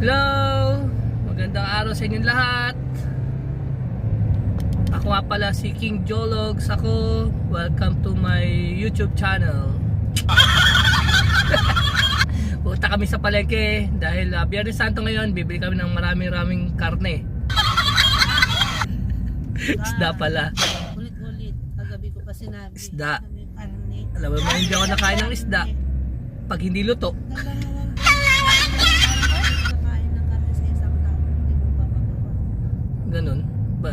Hello! Magandang araw sa inyong lahat. Ako nga pala si King Jologs ako. Welcome to my YouTube channel. Punta kami sa palengke dahil uh, Biyernes Santo ngayon, bibili kami ng maraming-raming karne. Isda pala. Ulit-ulit. Kagabi ko pa sinabi. Isda. Alam mo hindi ako nakain ng isda pag hindi luto. Dalawang Nakain ng karne sa isang taon. Hindi mo pa magawa. Ganun. Ba,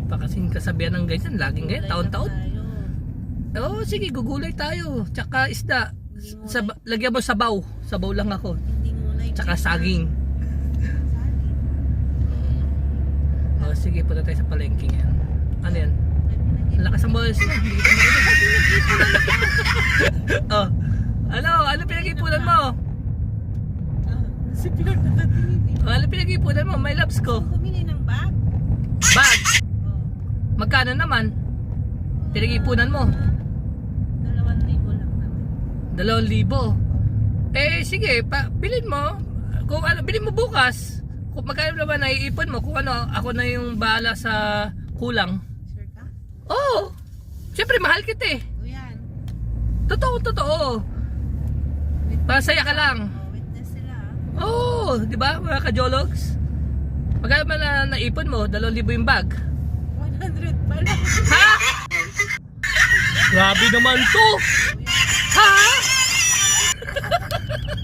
marami pa kasing kasabihan ng ganyan. Laging ganyan, taon-taon. Oo, sige, gugulay tayo. Tsaka isda. Sa, lagyan mo sabaw. Sabaw lang ako. Tsaka saging. Saging. O, sige, punta tayo sa palengke ngayon. Ano yan? Ang lakas ng boses oh. Ano? Ano pinag-ipunan mo? Ah, Si Pilar nakatingin. Oh, ano pinag-ipunan mo? May loves ko. Bumili ng bag. Bag. Oh. Magkano naman? Pinag-ipunan mo? Dalawang libo lang naman. Dalawang libo. Eh, sige, pa, bilhin mo. Kung ano, bilhin mo bukas. Kung magkano naman naiipon mo, kung ano, ako na yung bahala sa kulang. Sure ka? Oo. Oh, Siyempre, mahal kita eh. O yan. Totoo, totoo. Masaya ka lang. Oh, witness sila. Oo, oh, di ba mga kajologs? Magkano ba na naipon mo? Dalawang libo yung bag. 100 pa lang. Ha? Grabe naman to! Ha?